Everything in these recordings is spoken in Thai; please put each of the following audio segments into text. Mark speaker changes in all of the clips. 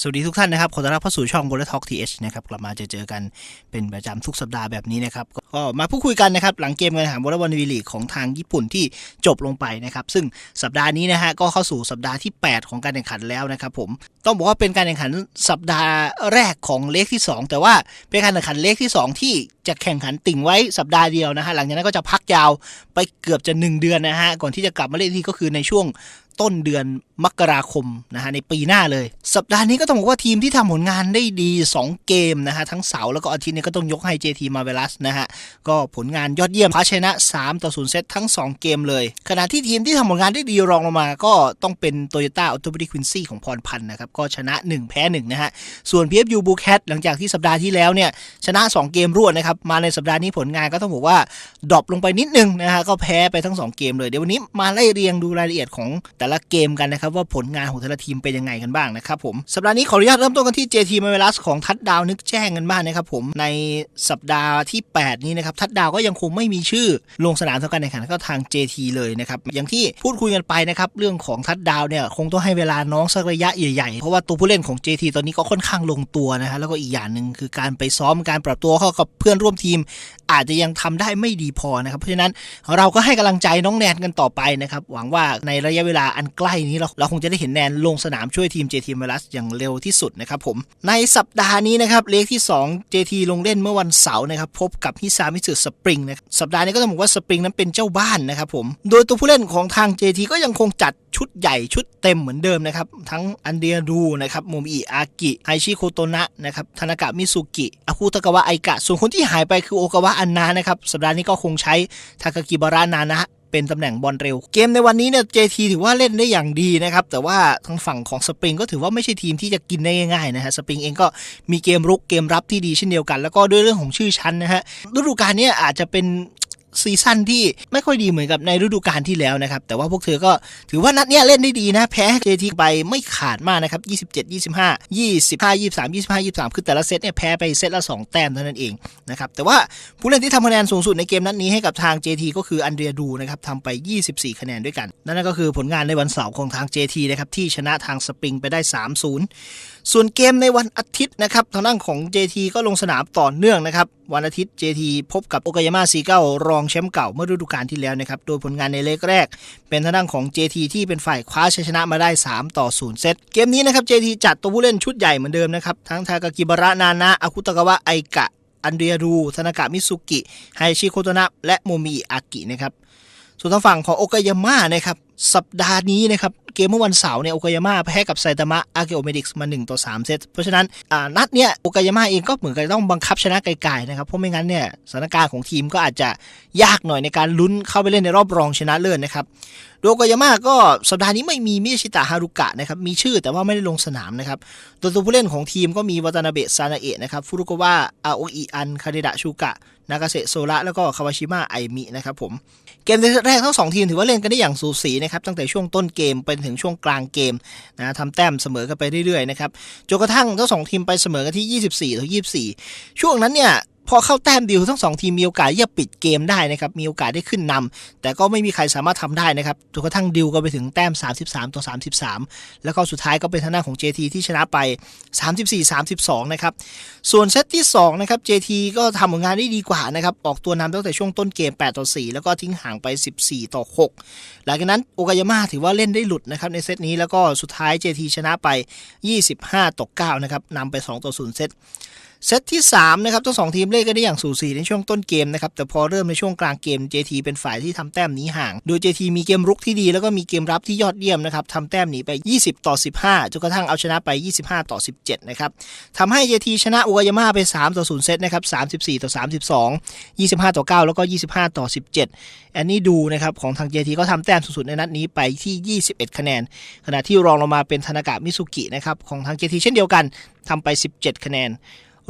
Speaker 1: สวัสดีทุกท่านนะครับ ขอต้อนรับเข้าสู่ช่อง b o l ท Talk TH นะครับ กลับมาเจอเจอกันเป็นประจำทุกสัปดาห์แบบนี้นะครับ ก็มาพูดคุยกันนะครับ หลังเกมการแข่งขันบอลบอลวีลีกของทางญี่ปุ่นที่จบลงไปนะครับ ซึ่งสัปดาห์นี้นะฮะก็เข้าสู่สัปดาห์ที่ 8 ของการแข่งขันแล้วนะครับผม ต้องบอกว่าเป็นการแข่งขันสัปดาห์แรกของเลขที่ 2 แต่ว่าเป็นการแข่งขันเลขที่ 2 ที่ จะแข่งขันติ่งไว้สัปดาห์เดียวนะฮะหลังจากนั้นก็จะพักยาวไปเกือบจะ 1 เดือนนะฮะก่อนที่จะกลับมาเล่นที่ก็คือในช่วงต้นเดือนมกราคมนะฮะในปีหน้าเลย สัปดาห์นี้ก็ต้องบอกว่าทีมที่ทำผลงานได้ดี 2 เกมนะฮะทั้งเสาร์แล้วก็อาทิตย์นี้ก็ต้องยกให้ JT m a r v e l o u s นะฮะก็ผลงานยอดเยี่ยมคว้าชนะ 3 ต่อ 0 เซตทั้ง 2 เกมเลย ขณะที่ทีมที่ทำผลงานได้ดีรองลงมา ก็ต้องเป็น Toyota a u t o m o b i l Quincy ของพรพันธ์นะครับก็ชนะ 1 แพ้ 1 นะฮะส่วน PFU b u c a t หลังจากที่สัปดาห์ที่แล้วเนี่ยชนะ 2 เกมรวดนะครับมาในสัปดาห์นี้ผลงานก็ต้องบอกว่าดรอปลงไปนิดนึงนะฮะก็แพ้ไปทั้ง 2 เกมเลย เดี๋ยววันนี้มาไล่เรียงดูรายละเอียดของแต่ละเกมกันนะครับว่าผลงานของแต่ละทีมเป็นยังไงกันบ้างนะครับผมสัปดาห์นี้ขออนุญาตเริ่มต้นกันที่ JT m a v e l u s ของทัดดาวนึกแจ้งกันบ้างนะครับผมในสัปดาห์ที่ 8 นี้นะครับทัดดาวก็ยังคงไม่มีชื่อลงสนามเทำการแข่งขันก็ทาง JT เลยนะครับอย่างที่พูดคุยกันไปนะครับเรื่องของทัดดาวเนี่ยคงต้องให้เวลาน้องสักระยะใหญ่ๆเพราะว่าตัวผู้เล่นของ JT ตอนนี้ก็ค่อนข้างลงตัวนะฮะแล้วก็อีกอย่างหนึ่งคือการไปซ้อมการปรับตัวเข้ากับเพื่อนร่ว่วมทีม อาจจะยังทำได้ไม่ดีพอนะครับ เพราะฉะนั้นเราก็ให้กำลังใจน้องแนนกันต่อไปนะครับ หวังว่าในระยะเวลาอันใกล้นี้เราเราคงจะได้เห็นแนนลงสนามช่วยทีม JT m a l u s อย่างเร็วที่สุดนะครับผมในสัปดาห์นี้นะครับเลขที่ 2 JT ลงเล่นเมื่อวันเสาร์นะครับพบกับฮิซามิสึสปริงนะสัปดาห์นี้ก็ต้องบอกว่าสปริงนั้นเป็นเจ้าบ้านนะครับผมโดยตัวผู้เล่นของทาง JT ก็ยังคงจัดชุดใหญ่ชุดเต็มเหมือนเดิมนะครับทั้งอันเดียรูนะครับโมมิอากิไฮชิโคโตนะนะครับธนากะมิสุกิอาคุตะกาวะไอกะ ส่วนคนที่หายไปคือโอกาวะอันนานะครับ สัปดาห์นี้ก็คงใช้ทากากิบาระนานะเป็นตำแหน่งบอลเร็ว เกมในวันนี้เนี่ยเจทีถือว่าเล่นได้อย่างดีนะครับ แต่ว่าทางฝั่งของสปริงก็ถือว่าไม่ใช่ทีมที่จะกินได้ง่ายๆนะฮะสปริงเองก็มีเกมรุกเกมรับที่ดีเช่นเดียวกัน แล้วก็ด้วยเรื่องของชื่อชั้นนะฮะฤดูกาลนี้อาจจะเป็น ซีซั่นที่ไม่ค่อยดีเหมือนกับในฤดูกาลที่แล้วนะครับ แต่ว่าพวกเธอก็ถือว่านัดนี้เล่นได้ดีนะ แพ้เจทีไปไม่ขาดมากนะครับ 27 25 25 23 25 23 คือแต่ละเซตเนี่ยแพ้ไปเซตละ 2 แต้มเท่านั้นเองนะครับแต่ว่าผู้เล่นที่ทำคะแนนสูงสุดในเกมนัดนี้ให้กับทาง JT ก็คืออันเดรียดูนะครับทำไป 24 คะแนนด้วยกัน นั่นก็คือผลงานในวันเสาร์ของทาง JT นะครับที่ชนะทางสปริงไปได้ 3-0 ส่วนเกมในวันอาทิตย์นะครับทางด้านของ JT ก็ลงสนามต่อเนื่องนะครับ วันอาทิตย์ JT พบกับโอกายาม่าซีเก้ารองแชมป์เก่าเมื่อฤดูกาลที่แล้วนะครับ โดยผลงานในเลกแรก เป็นทางด้านของ JT ที่เป็นฝ่ายคว้าชัยชนะมาได้ 3 ต่อ 0 เซต เกมนี้นะครับ JT จัดตัวผู้เล่นชุดใหญ่เหมือนเดิมนะครับ ทั้งทากากิบาระนานะอาคุตะกาวะไอกะ อันเดียรูธนากะมิสุกิไฮชิโคโตนะและโมมิอากินะครับส่วนทางฝั่งของโอกายาม่านะครับสัปดาห์นี้นะครับเกมเมื่อวันเสาร์เนี่ยโอกายาม่าแพ้กับไซตามะอาเกโอเมดิกส์มา1ต่อ3เซตเพราะฉะนั้นนัดเนี้ยโอกายาม่าเองก็เหมือนกับต้องบังคับชนะไกลๆนะครับเพราะไม่งั้นเนี่ยสถานการณ์ของทีมก็อาจจะยากหน่อยในการลุ้นเข้าไปเล่นในรอบรองชนะเลิศนะครับโดโกยาม่าก็สัปดาห์นี้ไม่มีมิชิตะฮารุกะนะครับมีชื่อแต่ว่าไม่ได้ลงสนามนะครับตัวตัวผู้เล่นของทีมก็มีวัตนาเบะซานาเอะนะครับฟุรุโกวะอาโออิอันคาเดดะชูกะนากาเซโซระแล้วก็คาวาชิมะไอมินะครับผมเกมแรกทั้งสองทีมถือว่าเล่นกันได้อย่างสูสีนะครับตั้งแต่ช่วงต้นเกมไปถึงช่วงกลางเกมนะทำแต้มเสมอกันไปเรื่อยๆนะครับจนกระทั่งทั้งสองทีมไปเสมอกันที่ 24ต่อ24 ช่วงนั้นเนี่ย พอเข้าแต้มเดียวทั้งสองทีมมีโอกาสที่จะปิดเกมได้นะครับมีโอกาสได้ขึ้นนำแต่ก็ไม่มีใครสามารถทำได้นะครับจนกระทั่งดิวก็ไปถึงแต้ม 33 ต่อ 33 แล้วก็สุดท้ายก็เป็นทางด้านของ JT ที่ชนะไป 34-32 นะครับส่วนเซตที่2นะครับ JT ก็ทำผลงานได้ดีกว่านะครับออกตัวนำตั้งแต่ช่วงต้นเกม 8 ต่อ 4 แล้วก็ทิ้งห่างไป 14 ต่อ 6 หลังจากนั้นโอกายาม่าถือว่าเล่นได้หลุดนะครับในเซตนี้แล้วก็สุดท้าย JT ชนะไป 25 ต่อ 9 นะครับนำไป 2 ต่อ 0 เซต เซตที่3นะครับทั้งสองทีมเล่นกันได้อย่างสูสีในช่วงต้นเกมนะครับแต่พอเริ่มในช่วงกลางเกม JT เป็นฝ่ายที่ทำแต้มหนีห่าง โดย JT มีเกมรุกที่ดีแล้วก็มีเกมรับที่ยอดเยี่ยมนะครับทำแต้มหนีไป 20 ต่อ 15จนกระทั่งเอาชนะไป 25 ต่อ 17 นะครับทำให้ JT ชนะโอกายาม่าไป 3 ต่อ 0 เซตนะครับ 34 ต่อ 32 25 ต่อ 9 แล้วก็ 25 ต่อ 17 แอนนี่ดูนะครับของทาง JT ก็ทำแต้มสุดๆในนัดนี้ไปที่ 21 คะแนน ขณะที่รองลงมาเป็นธนากะมิสุกินะครับของทาง JT เช่นเดียวกันทำไป 17 คะแนน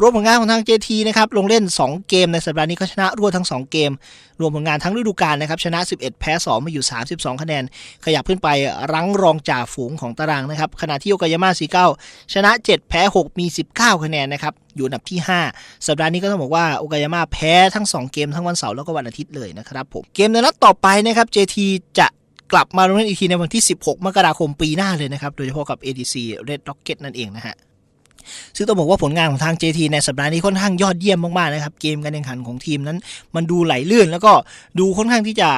Speaker 1: รวมผลงานของทาง JT นะครับลงเล่น 2 เกมในสัปดาห์นี้ก็ชนะรวดทั้ง 2 เกม รวมผลงานทั้งฤดูกาลนะครับชนะ 11 แพ้ 2 มาอยู่ 32 คะแนน ขยับขึ้นไปรั้งรองจ่าฝูงของตารางนะครับขณะที่โอกายาม่าซีเก้าชนะ 7 แพ้ 6 มี 19 คะแนนนะครับอยู่อันดับที่ 5 สัปดาห์นี้ก็ต้องบอกว่าโอกายาม่าแพ้ทั้ง 2 เกมทั้งวันเสาร์แล้วก็วันอาทิตย์เลยนะครับผมเกมในนัดต่อไปนะครับ JT จะกลับมาลงเล่นอีกทีในวันที่ 16 มกราคมปีหน้าเลยนะครับโดยเฉพาะกับ ADC Red Rocket นั่นเองนะฮะ ซึ่งต้องบอกว่าผลงานของทาง JT ในสัปดาห์นี้ค่อนข้างยอดเยี่ยมมากๆนะครับ เกมการแข่งขันของทีมนั้น มันดูไหลลื่น แล้วก็ดูค่อนข้างที่จะ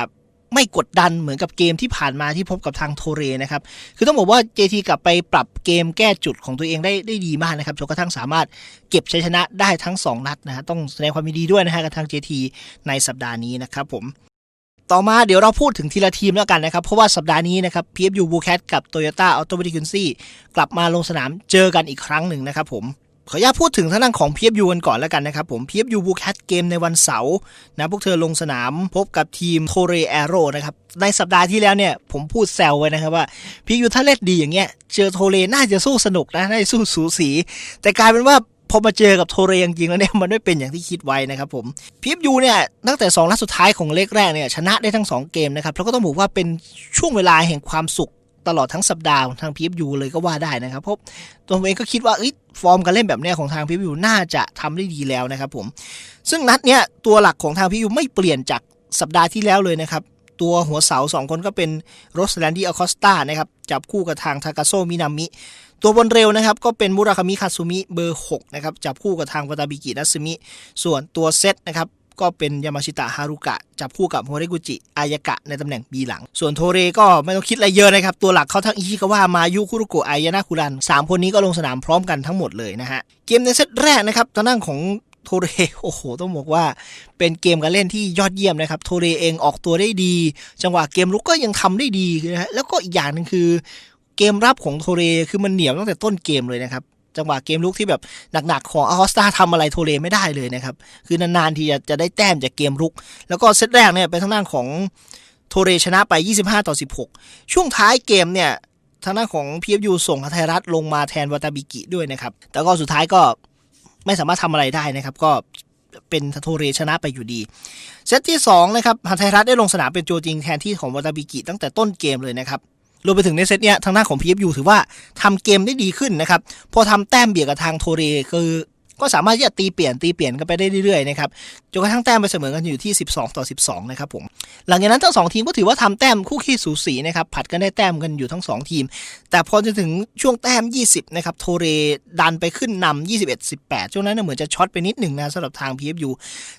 Speaker 1: ไม่กดดันเหมือนกับเกมที่ผ่านมาที่พบกับทางโทเรนะครับ คือต้องบอกว่า JT กลับไปปรับเกมแก้จุดของตัวเองได้ได้ดีมากนะครับจนกระทั่งสามารถเก็บชัยชนะได้ทั้ง 2 นัดนะฮะต้องแสดงความยินดีด้วยนะฮะกับทาง JT ในสัปดาห์นี้นะครับผม ต่อมาเดี๋ยวเราพูดถึงทีละทีมแล้วกันนะครับ เพราะว่าสัปดาห์นี้นะครับ PFU b u c a t กับ Toyota Auto v e r t i c u n c y กลับมาลงสนามเจอกันอีกครั้งหนึ่งนะครับผมขออนุญาตพูดถึงท่างด้านของ PFU กันก่อนแล้วกันนะครับผม PFU b u c a t เกมในวันเสาร์นะพวกเธอลงสนามพบกับทีม t o r e Aero นะครับ ในสัปดาห์ที่แล้วเนี่ยผมพูดแซวไว้นะครับว่า PFU ถ้าเล่นดีอย่างเงี้ยเจอโทเรน่าจะสู้สนุกนะ น่าจะสู้สูสี แต่กลายเป็นว่า พอมาเจอกับโทเรจริงๆแล้วเนี่ยมันไม่เป็นอย่างที่คิดไว้นะครับผมพีฟยูเนี่ยตั้งแต่2นัดสุดท้ายของเลกแรกเนี่ยชนะได้ทั้ง 2 เกมนะครับแล้วก็ต้องบอกว่าเป็นช่วงเวลาแห่งความสุขตลอดทั้งสัปดาห์ของทางพีฟยูเลยก็ว่าได้นะครับเพราะตัวเองก็คิดว่าฟอร์มการเล่นแบบเนี้ยของทางพีฟยูน่าจะทำได้ดีแล้วนะครับผมซึ่งนัดเนี้ยตัวหลักของทางพีฟยูไม่เปลี่ยนจากสัปดาห์ที่แล้วเลยนะครับตัวหัวเสาสองคนก็เป็นโรสแลนดี้อคอสตานะครับจับคู่กับทางทากาโซมินามิ ตัวบนเร็วนะครับก็เป็นมุราคามิคาซุมิเบอร์6นะครับจับคู่กับทางวาตาบิกินัสมิ ส่วนตัวเซตนะครับก็เป็นยามาชิตะฮารุกะ จับคู่กับโฮเรกุจิอายากะในตำแหน่งบีหลัง ส่วนโทเรก็ไม่ต้องคิดอะไรเยอะนะครับ ตัวหลักเขาทั้งอิชิกาวะมายุคุรุโกะอายานาคุรันสามคนนี้ก็ลงสนามพร้อมกันทั้งหมดเลยนะฮะ เกมในเซตแรกนะครับทางด้านของโทเรโอ้โห ต้องบอกว่า เป็นเกมการเล่นที่ยอดเยี่ยมนะครับ โทเรเองออกตัวได้ดี จังหวะเกมลุกก็ยังทำได้ดีนะฮะแล้วก็อีกอย่างหนึ่งคือ เกมรับของโทเรคือมันเหนียวตั้งแต่ต้นเกมเลยนะครับ จังหวะเกมลุกที่แบบหนักๆของอาคอสตาทำอะไรโทเรไม่ได้เลยนะครับ คือนานๆทีจะจะได้แต้มจากเกมลุก แล้วก็เซตแรกเนี่ยเป็นทางด้านของโทเรชนะไป 25 ต่อ 16 ช่วงท้ายเกมเนี่ยทางด้านของ PFU ส่งไทยรัฐลงมาแทนวาตาบิกิด้วยนะครับ แต่ก็สุดท้ายก็ไม่สามารถทำอะไรได้นะครับ ก็เป็นโทเรชนะไปอยู่ดี เซตที่2นะครับฮันไทยรัฐได้ลงสนามเป็นโจจริงแทนที่ของวาตาบิกิตั้งแต่ต้นเกมเลยนะครับ รวมไปถึงในเซตเนี้ยทางหน้าของ PFU ถือว่าทำเกมได้ดีขึ้นนะครับ พอทำแต้มเบียดกับทางโทเรคือ ก็สามารถที่จะตีเปลี่ยนตีเปลี่ยนกันไปได้เรื่อยๆนะครับจนกระทั่งแต้มไปเสมอกันอยู่ที่ 12 ต่อ 12 นะครับผมหลังจากนั้นทั้งสองทีมก็ถือว่าทำแต้มคู่ขี้สูสีนะครับผัดกันได้แต้มกันอยู่ทั้ง 2 ทีม แต่พอจะถึงช่วงแต้ม 20 นะครับโทเรดันไปขึ้นนำ21 18 ช่วงนั้นเหมือนจะช็อตไปนิดหนึ่งนะสำหรับทาง PFU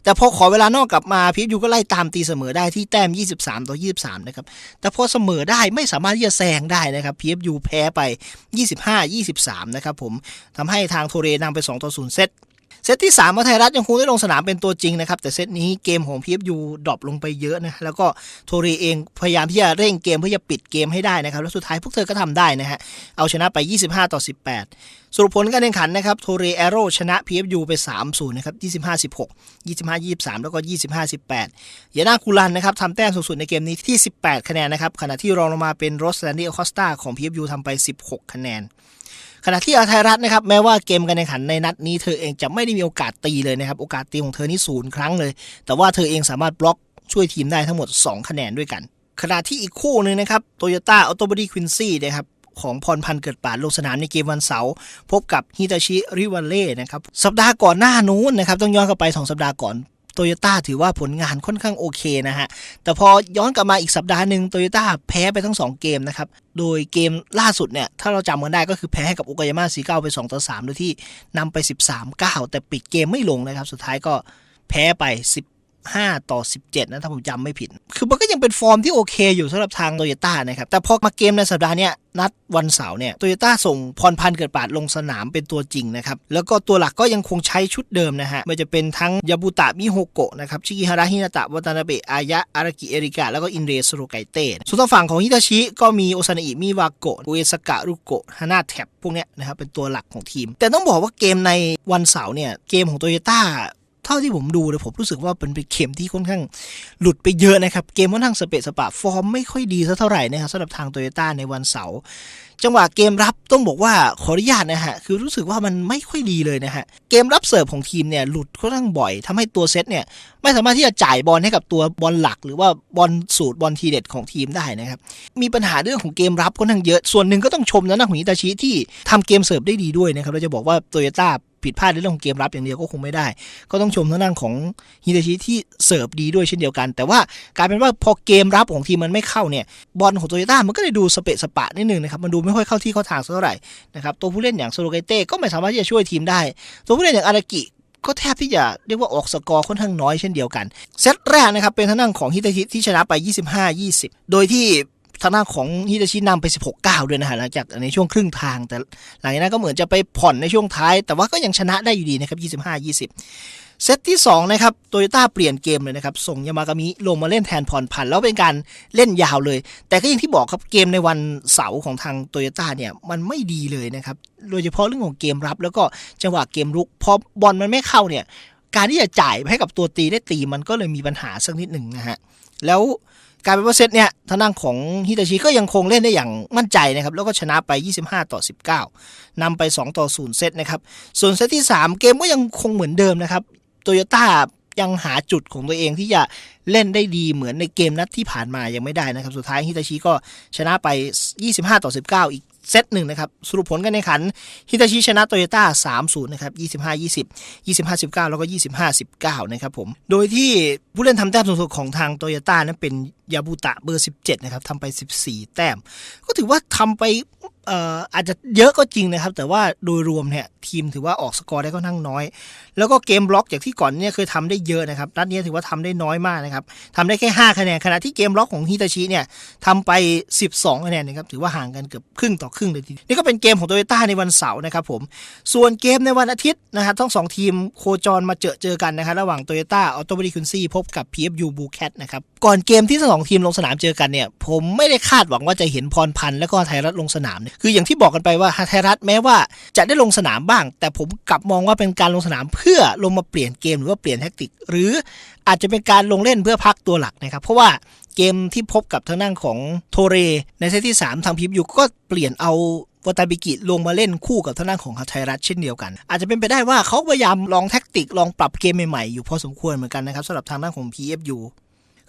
Speaker 1: แต่พอขอเวลานอกกลับมา PFU ก็ไล่ตามตีเสมอได้ที่แต้ม 23 ต่อ 23 นะครับแต่พอเสมอได้ไม่สามารถที่จะแซงได้นะครับ PFU แพ้ไป 25 23 นะครับผมทำให้ทางโทเรนำไป 2 ต่อ 0 เซต เซตที่3มาไทยรัฐยังคงได้ลงสนามเป็นตัวจริงนะครับ แต่เซตนี้เกมของ PFU ดรอปลงไปเยอะนะ แล้วก็โทเรเองพยายามที่จะเร่งเกมเพื่อจะปิดเกมให้ได้นะครับ แล้วสุดท้ายพวกเธอก็ทำได้นะฮะ เอาชนะไป 25 ต่อ 18 สรุปผลการแข่งขันนะครับโทเรแอโร่ชนะ PFU ไป 3-0 นะครับ 25 16 25 23 แล้วก็ 25 18 ยานาคูลันนะครับทำแต้มสูงสุดในเกมนี้ที่ 18 คะแนนนะครับขณะที่รองลงมาเป็นโรสแลนดี้อคอสตาของ PFU ทำไป 16 คะแนน ขณะที่อาไทยรัฐนะครับแม้ว่าเกมการแข่งขันในนัดนี้เธอเองจะไม่ได้มีโอกาสตีเลยนะครับโอกาสตีของเธอนี่ศูนย์ครั้งเลย แต่ว่าเธอเองสามารถบล็อกช่วยทีมได้ทั้งหมด 2 คะแนนด้วยกัน ขณะที่อีกคู่หนึ่งนะครับโตโยต้าออโตบอดี้ควินซี่นะครับของพรพันธ์เกิดป่าลงสนามในเกมวันเสาร์พบกับฮิตาชิริวัลเล่นะครับสัปดาห์ก่อนหน้านู้นนะครับต้องย้อนกลับไป 2 สัปดาห์ก่อน โตโยต้าถือว่าผลงานค่อนข้างโอเคนะฮะ แต่พอย้อนกลับมาอีกสัปดาห์หนึ่งโตโยต้าแพ้ไปทั้ง 2 เกมนะครับ โดยเกมล่าสุดเนี่ย ถ้าเราจำกันได้ก็คือแพ้ให้กับโอกายาม่าสีเก้าไป 2 ต่อ 3 โดยที่นำไป 13-9 แต่ปิดเกมไม่ลงนะครับ สุดท้ายก็แพ้ไป 15 ต่อ 17 นะ ถ้าผมจำไม่ผิด คือมันก็ยังเป็นฟอร์มที่โอเคอยู่สำหรับทางโตโยต้านะครับ แต่พอมาเกมในสัปดาห์นี้นัดวันเสาร์เนี่ยโตโยต้าส่งพรพันธ์เกิดปาดลงสนามเป็นตัวจริงนะครับ แล้วก็ตัวหลักก็ยังคงใช้ชุดเดิมนะฮะไม่ว่าจะเป็นทั้งยาบุตะมิโฮโกะนะครับชิกิฮาระฮินาตะวัตานาเบะอายะอารากิเอริกะแล้วก็อินเรสโรไกเต้ส่วนทางฝั่งของฮิตาชิก็มีโอซานอิมิวาโกะอุเอสกะรุโกะฮานาแท็บพวกเนี้ยนะครับเป็นตัวหลักของทีม แต่ต้องบอกว่าเกมในวันเสาร์เนี่ยเกมของโตโยต้า เท่าที่ผมดูเนี่ยผมรู้สึกว่าเป็นเป็นเกมที่ค่อนข้างหลุดไปเยอะนะครับ เกมค่อนข้างสเปะสปะฟอร์มไม่ค่อยดีสักเท่าไหร่นะครับสำหรับทางโตโยต้าในวันเสาร์จังหวะเกมรับต้องบอกว่าขออนุญาตนะฮะคือรู้สึกว่ามันไม่ค่อยดีเลยนะฮะเกมรับเสิร์ฟของทีมเนี่ยหลุดค่อนข้างบ่อยทำให้ตัวเซตเนี่ยไม่สามารถที่จะจ่ายบอลให้กับตัวบอลหลัก หรือว่าบอลสูตรบอลทีเด็ดของทีมได้นะครับมีปัญหาเรื่องของเกมรับค่อนข้างเยอะส่วนหนึ่งก็ต้องชมนะนักของอิตาชิที่ทำเกมเสิร์ฟได้ดีด้วยนะครับเราจะบอกว่าโตโยต้า ผิดพลาดในเรื่องของเกมรับอย่างเดียวก็คงไม่ได้ ก็ต้องชมทางด้านของฮิตาชิที่เสิร์ฟดีด้วยเช่นเดียวกัน แต่ว่ากลายเป็นว่าพอเกมรับของทีมมันไม่เข้าเนี่ยบอลของโตโยต้ามันก็เลยดูสเปะสปะนิดนึงนะครับมันดูไม่ค่อยเข้าที่เข้าทางเท่าไหร่นะครับตัวผู้เล่นอย่างโซโลเกเต้ก็ไม่สามารถที่จะช่วยทีมได้ ตัวผู้เล่นอย่างอารากิก็แทบที่จะเรียกว่าออกสกอร์ค่อนข้างน้อยเช่นเดียวกัน เซตแรกนะครับเป็นทางด้านของฮิตาชิที่ชนะไป 25-20 โดยที่ ทางด้านของฮิตาชินำไป 16-9 ด้วยนะฮะหลังจากในช่วงครึ่งทาง แต่หลังจากนั้นก็เหมือนจะไปผ่อนในช่วงท้าย แต่ว่าก็ยังชนะได้อยู่ดีนะครับ 25-20 เซตที่ 2 นะครับโตโยต้าเปลี่ยนเกมเลยนะครับ ส่งยามากามิลงมาเล่นแทนผ่อนผัน แล้วเป็นการเล่นยาวเลย แต่ก็อย่างที่บอกครับเกมในวันเสาร์ของทางโตโยต้าเนี่ยมันไม่ดีเลยนะครับโดยเฉพาะเรื่องของเกมรับ แล้วก็จังหวะเกมรุกพอบอลมันไม่เข้าเนี่ยการที่จะจ่ายให้กับตัวตีได้ตีมันก็เลยมีปัญหาสักนิดหนึ่งนะฮะแล้ว กลายเป็นว่าเซตเนี่ยทางด้านของฮิตาชิก็ยังคงเล่นได้อย่างมั่นใจนะครับ แล้วก็ชนะไป 25 ต่อ 19นำไป 2 ต่อ 0 เซตนะครับ ส่วนเซตที่ 3 เกมก็ยังคงเหมือนเดิมนะครับโตโยต้ายังหาจุดของตัวเองที่จะเล่นได้ดีเหมือนในเกมนัดที่ผ่านมายังไม่ได้นะครับ สุดท้ายฮิตาชิก็ชนะไป 25 ต่อ 19 อีก เซตหนึ่งนะครับ สรุปผลกันในขันฮิตาชิชนะโตโยต้า3-0 นะครับ 25 20 25 19 แล้วก็ 25 19 นะครับผม โดยที่ผู้เล่นทำแต้มสูงสุดของทางโตโยต้านั้นเป็นยาบุตะเบอร์ 17 นะครับทำไป 14 แต้ม ก็ถือว่าทำไปอาจจะเยอะก็จริงนะครับ แต่ว่าโดยรวมเนี่ยทีมถือว่าออกสกอร์ได้ค่อนข้างน้อย แล้วก็เกมบล็อกอย่างที่ก่อนเนี่ยเคยทำได้เยอะนะครับนัดนี้ถือว่าทำได้น้อยมากนะครับทำได้แค่ 5 คะแนนขณะที่เกมบล็อกของฮิตาชิเนี่ยทำไป 12 คะแนนนะครับถือว่าห่างกันเกือบครึ่งต่อครึ่งเลยทีนี่ก็เป็นเกมของโตโยต้าในวันเสาร์นะครับผมส่วนเกมในวันอาทิตย์นะครับทั้งสองทีมโคจรมาเจอเจอกันนะครับระหว่างโตโยต้าออโตบริคุนซี่พบกับ PFU b u c a t นะครับก่อนเกมที่ทั้งสองทีมลงสนามเจอกันเนี่ยผมไม่ได้คาดหวังว่าจะเห็นพรพันธ์และก็ไทยรัฐลงสนามเนี่ยคืออย่างที่บอกกันไปว่าไทยรัฐแม้ว่าจะได้ลงสนามบ้าง แต่ผมกลับมองว่าเป็นการลงสนามเพื่อลงมาเปลี่ยนเกมหรือว่าเปลี่ยนแทคติก หรืออาจจะเป็นการลงเล่นเพื่อพักตัวหลักนะครับเพราะว่าเกมที่พบกับทางด้านของโทเร ในเซตที่ 3 ทางพิบยูก็เปลี่ยนเอาวาตาบิกิลงมาเล่นคู่กับทางด้านของไทยรัฐเช่นเดียวกัน อาจจะเป็นไปได้ว่าเขาพยายามลองแท็กติกลองปรับเกมใหม่ๆอยู่พอสมควรเหมือนกันนะครับสำหรับทางด้านของ PFU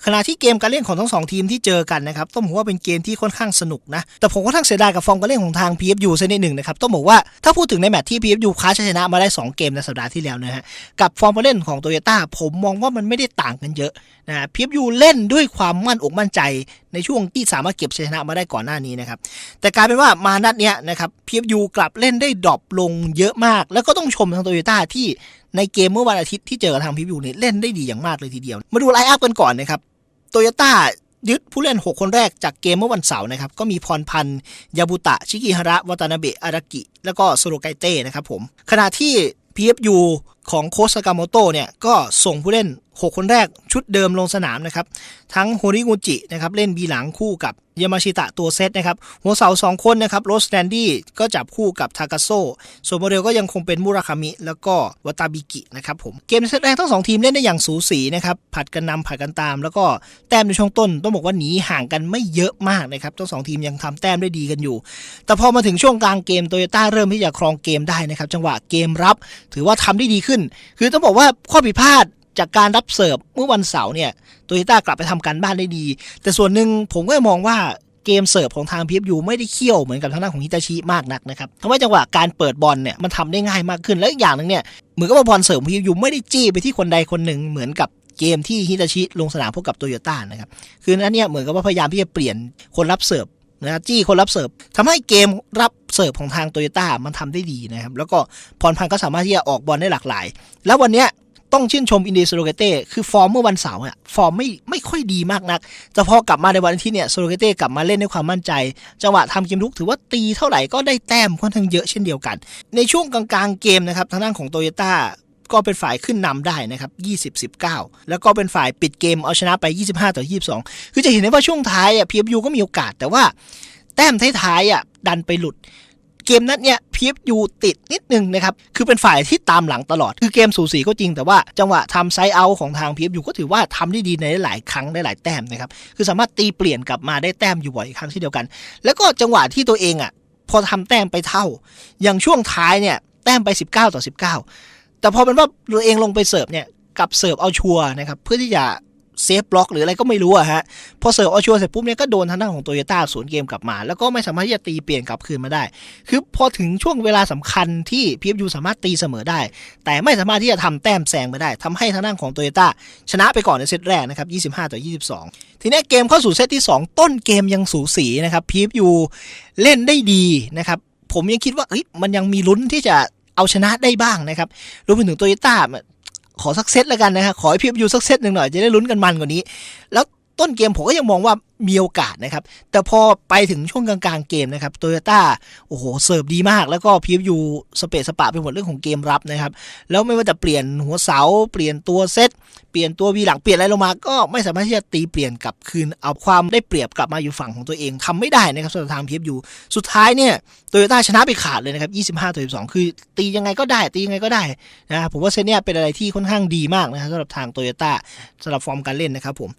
Speaker 1: ขณะที่เกมการเล่นของทั้งสองทีมที่เจอกันนะครับต้องบอกว่าเป็นเกมที่ค่อนข้างสนุกนะแต่ผมก็ทั้งเสียดายกับฟอร์มการเล่นของทาง PFU เส้นนิดหนึ่งนะครับต้องบอกว่าถ้าพูดถึงในแมตช์ที่ PFU คว้าชัยชนะมาได้ 2 เกมในสัปดาห์ที่แล้วนะฮะกับฟอร์มการเล่นของโตโยต้าผมมองว่ามันไม่ได้ต่างกันเยอะนะ PFU เล่นด้วยความมั่นอกมั่นใจในช่วงที่สามารถเก็บชัยชนะมาได้ก่อนหน้านี้นะครับแต่กลายเป็นว่ามานัดเนี้ยนะครับ PFU กลับเล่นได้ดรอปลงเยอะมาก แล้วก็ต้องชมทางโตโยต้าที่ในเกมเมื่อวันอาทิตย์ที่เจอกับทาง PFU เนี่ยเล่นได้ดีอย่างมากเลยทีเดียว มาดูไลน์อัพกันก่อนนะครับ โตโยต้ายึดผู้เล่น 6 คนแรกจากเกมเมื่อวันเสาร์นะครับ ก็มีพรพันธ์ยาบุตะ ชิกิฮาระ วัตานาเบะอารากิ แล้วก็โซโรไกเต้นะครับผม ขณะที่ PFU ของโคสกาโมโตเนี่ยก็ส่งผู้เล่น 6 คนแรกชุดเดิมลงสนามนะครับ ทั้งโฮริงูจินะครับเล่นบีหลังคู่กับยามาชิตะตัวเซตนะครับ หัวเสาสองคนนะครับโรสแตนดี้ก็จับคู่กับทากาโซส่วนโมเดลก็ยังคงเป็นมุราคามิ แล้วก็วาตาบิกินะครับผม เกมเซตแรกทั้งสองทีมเล่นได้อย่างสูสีนะครับ ผัดกันนำผัดกันตาม แล้วก็แต้มในช่วงต้น ต้องบอกว่าหนีห่างกันไม่เยอะมากนะครับทั้งสองทีมยังทำแต้มได้ดีกันอยู่ แต่พอมาถึงช่วงกลางเกมโตโยต้าเริ่มที่จะครองเกมได้นะครับจังหวะเกมรับ ถือว่าทำได้ดีขึ้นคือต้องบอกว่าข้อผิดพลาดจากการรับเสิร์ฟเมื่อวันเสาร์เนี่ยโตโยต้ากลับไปทำการบ้านได้ดี แต่ส่วนหนึ่งผมก็มองว่าเกมเสิร์ฟของทาง PFU ไม่ได้เขี้ยวเหมือนกับทางด้านของฮิตาชิมากนักนะครับทำให้จังหวะการเปิดบอลเนี่ยมันทำได้ง่ายมากขึ้น และอีกอย่างหนึ่งเนี่ยเหมือนกับว่าบอลเสิร์ฟของ PFU ไม่ได้จี้ไปที่คนใดคนหนึ่งเหมือนกับเกมที่ฮิตาชิลงสนามพบกับโตโยต้านะครับ คือนั้นเนี่ยเหมือนกับว่าพยายามที่จะเปลี่ยนคนรับเสิร์ฟ นะจี้คนรับเสิร์ฟทำให้เกมรับเสิร์ฟของทางโตโยต้ามันทำได้ดีนะครับ แล้วก็พรพันธ์ก็สามารถที่จะออกบอลได้หลากหลาย แล้ววันเนี้ยต้องชื่นชมอินเดียโซโลเกเต้คือฟอร์มเมื่อวันเสาร์อะฟอร์มไม่ไม่ค่อยดีมากนัก แต่พอกลับมาในวันทิตย์เนี่ยโซโลเกเต้กลับมาเล่นด้วยความมั่นใจ จังหวะทำเกมลุกถือว่าตีเท่าไหร่ก็ได้แต้มค่อนข้างเยอะเช่นเดียวกัน ในช่วงกลางๆเกมนะครับทางด้านของโตโยต้า ก็เป็นฝ่ายขึ้นนำได้นะครับ 20-19 แล้วก็เป็นฝ่ายปิดเกมเอาชนะไป 25 ต่อ 22 คือจะเห็นได้ว่าช่วงท้ายอะ PFU ก็มีโอกาส แต่ว่าแต้มท้ายๆอะดันไปหลุด เกมนั้นเนี่ย PFU ติดนิดนึงนะครับ คือเป็นฝ่ายที่ตามหลังตลอด คือเกมสูสีก็จริง แต่ว่าจังหวะทำไซเอาของทาง PFU ก็ถือว่าทำได้ดีในหลายครั้งได้หลายแต้มนะครับ คือสามารถตีเปลี่ยนกลับมาได้แต้มอยู่บ่อยครั้งที่เดียวกัน แล้วก็จังหวะที่ตัวเองอะพอทำแต้มไปเท่า อย่างช่วงท้ายเนี่ยแต้มไป 19 ต่อ 19 แต่พอเป็นว่าตัวเองลงไปเสิร์ฟเนี่ยกับเสิร์ฟเอาชัวนะครับเพื่อที่จะเซฟบล็อกหรืออะไรก็ไม่รู้อะฮะพอเสิร์ฟเอาชัวเสร็จปุ๊บเนี่ยก็โดนทางด้านของโตโยต้าสวนเกมกลับมา แล้วก็ไม่สามารถที่จะตีเปลี่ยนกลับคืนมาได้ คือพอถึงช่วงเวลาสำคัญที่พีเอฟยูสามารถตีเสมอได้ แต่ไม่สามารถที่จะทำแต้มแซงไปได้ทำให้ทางด้านของโตโยต้าชนะไปก่อนในเซตแรกนะครับ 25 ต่อ 22 ทีนี้เกมเข้าสู่เซตที่ 2 ต้นเกมยังสูสีนะครับพีเอฟยูเล่นได้ดีนะครับผมยังคิดว่าเฮ้ยมันยังมีลุ้นที่จะ เอาชนะได้บ้างนะครับรวมไปถึงโตโยต้าขอสักเซตแล้วกันนะฮะขอให้พีเอฟยูสักเซตหนึ่งหน่อยจะได้ลุ้นกันมันกว่านี้ แล้ว ต้นเกมผมก็ยังมองว่ามีโอกาสนะครับ แต่พอไปถึงช่วงกลางๆเกมนะครับโตโยต้าโอ้โหเสิร์ฟดีมาก แล้วก็พีเอฟยูสเปซสปะไปหมดเรื่องของเกมรับนะครับ แล้วไม่ว่าจะเปลี่ยนหัวเสา เปลี่ยนตัวเซตเปลี่ยนตัววีหลังเปลี่ยนอะไรลงมา ก็ไม่สามารถที่จะตีเปลี่ยนกลับคืนเอาความได้เปรียบกลับมาอยู่ฝั่งของตัวเองทำไม่ได้นะครับสำหรับทางพีเอฟยูสุดท้ายเนี่ยโตโยต้าชนะไปขาดเลยนะครับ25ต่อ12 คือตียังไงก็ได้ ตียังไงก็ได้นะผมว่าเซตเนี้ยเป็นอะไรที่ค่อนข้างดีมากนะครับสำหรับทางโตโยต้าสำหรับฟอร์มการเล่นนะครับผม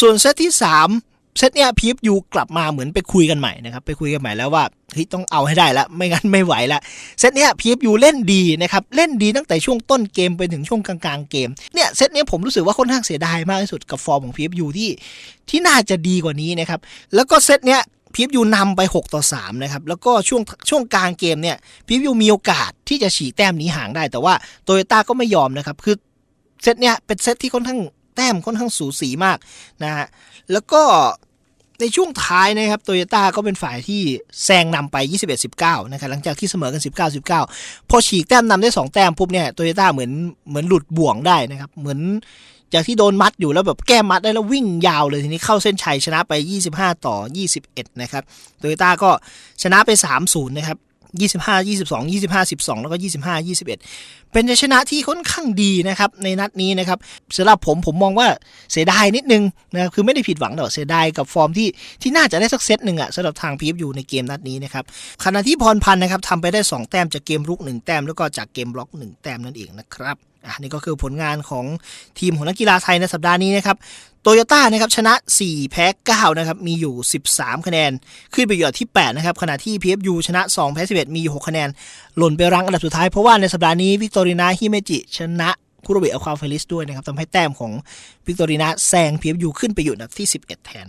Speaker 1: ส่วนเซตที่ 3 เซตเนี้ยพีฟยูกลับมาเหมือนไปคุยกันใหม่นะครับ ไปคุยกันใหม่แล้วว่าเฮ้ยต้องเอาให้ได้ล้วไม่งั้นไม่ไหวละเซตเนี้ยพีฟยูเล่นดีนะครับ เล่นดีตั้งแต่ช่วงต้นเกมไปถึงช่วงกลางๆเกมเนี่ยเซตเนี้ยผมรู้สึกว่าค่อนข้างเสียดายมากที่สุดกับฟอร์มของพีฟยูที่ที่น่าจะดีกว่านี้นะครับแล้วก็เซตเนี้ยพีฟยูนำไป 6 ต่อ 3 นะครับ แล้วก็ช่วงช่วงกลางเกมเนี่ยพีฟยูมีโอกาสที่จะฉีกแต้มนี้ห่างได้ แต่ว่าโตโยต้าก็ไม่ยอมนะครับ คือเซตเนี้ยเป็นเซตที่ค่อนข้าง แต้มค่อนข้างสูสีมากนะฮะแล้วก็ในช่วงท้ายนะครับโตโยต้าก็เป็นฝ่ายที่แซงนำไป 21-19 นะครับหลังจากที่เสมอกัน 19-19 พอฉีกแต้มนำได้ 2 แต้มปุ๊บเนี่ยโตโยต้าเหมือนเหมือนหลุดบ่วงได้นะครับ เหมือนจากที่โดนมัดอยู่แล้วแบบแก้มัดได้แล้ววิ่งยาวเลยทีนี้เข้าเส้นชัยชนะไป 25 ต่อ 21 นะครับโตโยต้าก็ชนะไป 3-0 นะครับ 25 22 25 12 แล้วก็ 25 21 เป็นชัยชนะที่ค่อนข้างดีนะครับในนัดนี้นะครับสำหรับผมผมมองว่าเสียดายนิดนึงนะครับคือไม่ได้ผิดหวังแต่เสียดายกับฟอร์มที่ที่น่าจะได้สักเซตหนึ่งอะสำหรับทางพีฟอยู่ในเกมนัดนี้นะครับขณะที่พรพันธ์นะครับทำไปได้ 2 แต้มจากเกมรุก 1 แต้มแล้วก็จากเกมบล็อก 1 แต้มนั่นเองนะครับ อะนี่ก็คือผลงานของทีมของนักกีฬาไทยในสัปดาห์นี้นะครับโตโยต้านะครับชนะ 4 แพ้ 9 นะครับ มีอยู่ 13 คะแนน ขึ้นไปอยู่ที่ 8 นะครับ ขณะที่ PFU ชนะ 2 แพ้ 11 มีอยู่ 6 คะแนน หล่นไปรั้งอันดับสุดท้าย เพราะว่าในสัปดาห์นี้วิกตอรีนาฮิเมจิ ชนะคุโรเบะอควาเฟลิสด้วยนะครับทำให้แต้มของวิกตอรีนาแซง PFU ขึ้นไปอยู่อันดับที่ 11 แทน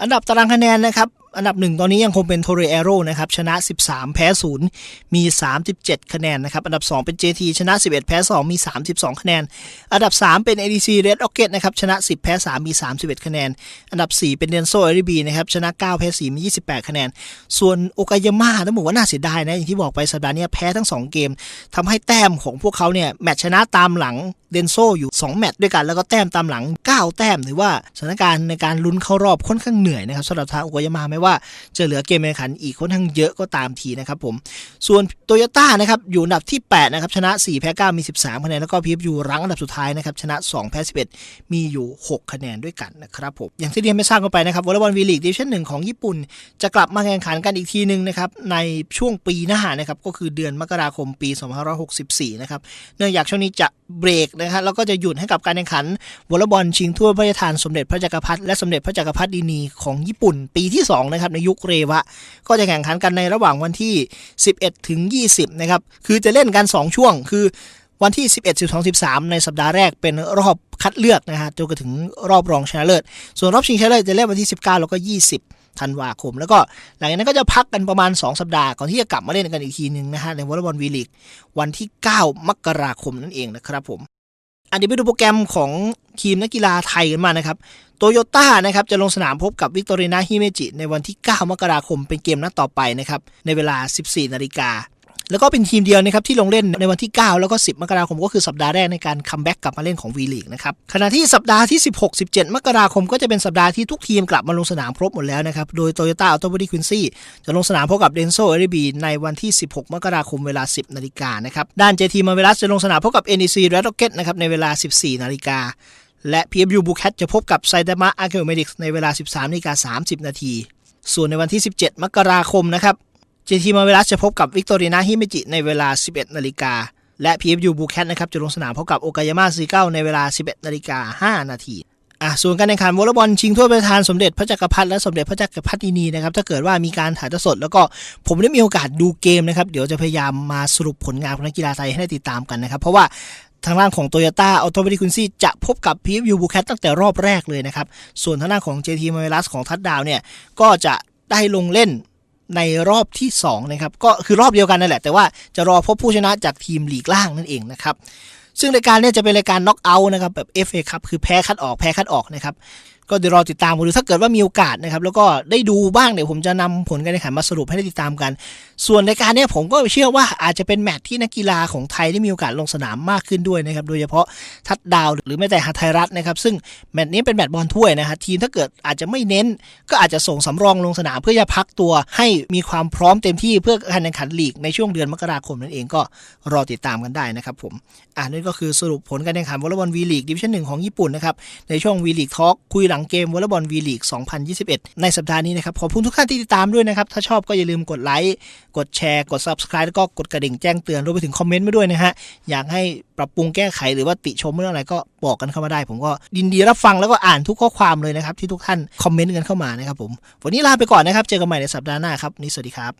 Speaker 1: อันดับตารางคะแนนนะครับ อันดับหนึ่งตอนนี้ยังคงเป็นโทเรเอโรนะครับชนะ 13 แพ้ 0 มี 37 คะแนนนะครับ อันดับ 2 เป็น JT ชนะ 11 แพ้ 2 มี 32 คะแนน อันดับ 3 เป็น ADC Red Rocket นะครับชนะ 10 แพ้ 3 มี 31 คะแนน อันดับ 4 เป็น Denso RB นะครับชนะ 9 แพ้ 4 มี 28 คะแนน ส่วนโอกายาม่าต้องบอกว่าน่าเสียดายนะ อย่างที่บอกไปสัปดาห์นี้แพ้ทั้ง 2 เกมทำให้แต้มของพวกเขาเนี่ยแมตช์ชนะตามหลังเดนโซอยู่ 2 แมตช์ด้วยกันแล้วก็แต้มตามหลัง 9 แต้มถือว่าสถานการณ์ในการลุ้นเข้ารอบค่อนข้างเหนื่อยนะครับสำหรับทางโอกายาม่าไม่ว่าจะเหลือเกมแข่งขันอีกค่อนข้างเยอะก็ตามทีนะครับผม ส่วนโตโยต้านะครับอยู่อันดับที่ 8 นะครับ ชนะ 4 แพ้ 9 มี 13 คะแนน แล้วก็พีฟยูรั้งอันดับสุดท้ายนะครับ ชนะ 2 แพ้ 11 มีอยู่ 6 คะแนนด้วยกันนะครับผม อย่างที่เรียนไม่ทราบกันไปนะครับวอลเลย์บอลวีลีกดิวิชั่นหนึ่งของญี่ปุ่น จะกลับมาแข่งขันกันอีกทีหนึ่งนะครับในช่วงปีหน้านะครับก็คือเดือนมกราคมปี 2564 นะครับเนื่องจากช่วงนี้จะเบรกนะครับแล้วก็จะหยุดให้กับการแข่งขันวอลเลย์บอลชิงถ้วยพระราชทานสมเด็จพระจักรพรรดิและสมเด็จพระจักรพรรดินีของญี่ปุ่นปีที่2นะครับในยุคเรวะ ก็จะแข่งขันกันในระหว่างวันที่ 11 ถึง 20 นะครับ คือจะเล่นกัน 2 ช่วง คือวันที่ 11 12 13 ในสัปดาห์แรกเป็นรอบคัดเลือกนะฮะจนกระถึงรอบรองชนะเลิศ ส่วนรอบชิงชนะเลิศจะเล่นวันที่ 19 แล้วก็ 20ธันวาคม แล้วก็หลังจากนั้นก็จะพักกันประมาณ 2 สัปดาห์ก่อนที่จะกลับมาเล่นกันอีกทีหนึ่งนะฮะในวอลเลย์บอลวีลีกวันที่ 9 มกราคมนั่นเองนะครับผม เดี๋ยวไปดูโปรแกรมของทีมนักกีฬาไทยกันมานะครับ โตโยต้านะครับจะลงสนามพบกับวิกตอรีนาฮิเมจิในวันที่ 9 มกราคมเป็นเกมนัดต่อไปนะครับในเวลา 14 นาฬิกา แล้วก็เป็นทีมเดียวนะครับที่ลงเล่นในวันที่ 9 แล้วก็ 10 มกราคมก็คือสัปดาห์แรกในการคัมแบ็กกลับมาเล่นของ V League นะครับขณะที่สัปดาห์ที่ 16 17 มกราคมก็จะเป็นสัปดาห์ที่ทุกทีมกลับมาลงสนามครบหมดแล้วนะครับโดย Toyota a u t o b o d y Quincy จะลงสนามพบกับ Denso r b ในวันที่ 16 มกราคมเวลา 10 นาฬิกานะครับด้าน JT m a r v e l o u s จะลงสนามพบกับ NEC Red Rocket นะครับในเวลา 14 นาฬิกาและ PFU b u c a t จะพบกับ Saitama a r c h e o Medics ในเวลา 13นาฬิกา30 นาที ส่วนในวันที่ 17 มกราคมนะครับ JT m a r v e l o u s จะพบกับ Victorina Himeji ในเวลา 11 นาฬิกา และ PFU b u c a t นะครับจะลงสนามพบกับ Okayama s e g a ในเวลา 11 นาฬิกา 5 นาทีอะส่วนการแข่งขันวอลเลย์บอลชิงถ้วยพระราชทานสมเด็จพระจักรพรรดิและสมเด็จพระจักรพรรดินีนะครับถ้าเกิดว่ามีการถ่ายทอดสด แล้วก็ผมได้มีโอกาสดูเกมนะครับเดี๋ยวจะพยายามมาสรุปผลงานของนักกีฬาไทยให้ได้ติดตามกันนะครับ เพราะว่าทางด้านของ Toyota a u t o m a t i c u n c y จะพบกับ PFU Bucat ตั้งแต่รอบแรกเลยนะครับ ส่วนทางด้านของ JT m a v e l u s ของทัดดาวเนี่ย ก็จะได้ลงเล่น ในรอบที่2นะครับก็คือรอบเดียวกันนั่นแหละ แต่ว่าจะรอพบผู้ชนะจากทีมลีกล่างนั่นเองนะครับซึ่งรายการนี้จะเป็นรายการน็อกเอาท์นะครับแบบ FA ครับคือแพ้คัดออกแพ้คัดออกนะครับ ก็เดี๋ยวรอติดตามกันดูถ้าเกิดว่ามีโอกาสนะครับ แล้วก็ได้ดูบ้างเดี๋ยวผมจะนำผลการแข่งขันมาสรุปให้ได้ติดตามกัน ส่วนรายการเนี้ยผมก็เชื่อว่าอาจจะเป็นแมตช์ที่นักกีฬาของไทยได้มีโอกาสลงสนามมากขึ้นด้วยนะครับ โดยเฉพาะทัดดาวหรือแม้แต่หาไทยรัฐนะครับ ซึ่งแมตช์นี้เป็นแมตช์บอลถ้วยนะฮะทีมถ้าเกิดอาจจะไม่เน้น ก็อาจจะส่งสำรองลงสนามเพื่อจะพักตัวให้มีความพร้อมเต็มที่เพื่อการแข่งขันลีกในช่วงเดือนมกราคมนั่นเองก็รอติดตามกันได้นะครับผมอ่านั่นก็คือสรุปผลการแข่งขันวอลเลย์บอลวีลีกดิวิชั่นหนึ่งของญี่ปุ่นนะครับในช่วงวีลีกทอล์กคุยหลังเกมวอลเลย์บอลวีลีก 2021 ในสัปดาห์นี้นะครับ ขอบคุณทุกท่านที่ติดตามด้วยนะครับ ถ้าชอบก็อย่าลืมกดไลค์ กดแชร์ กด Subscribe แล้วก็กดกระดิ่งแจ้งเตือนรวมไปถึงคอมเมนต์มาด้วยนะฮะ อยากให้ปรับปรุงแก้ไขหรือว่าติชมเรื่องอะไรก็บอกกันเข้ามาได้ ผมก็ยินดีรับฟังแล้วก็อ่านทุกข้อความเลยนะครับที่ทุกท่านคอมเมนต์กันเข้ามานะครับผมวันนี้ลาไปก่อนนะครับเจอกันใหม่ในสัปดาห์หน้าครับนี่สวัสดีครับ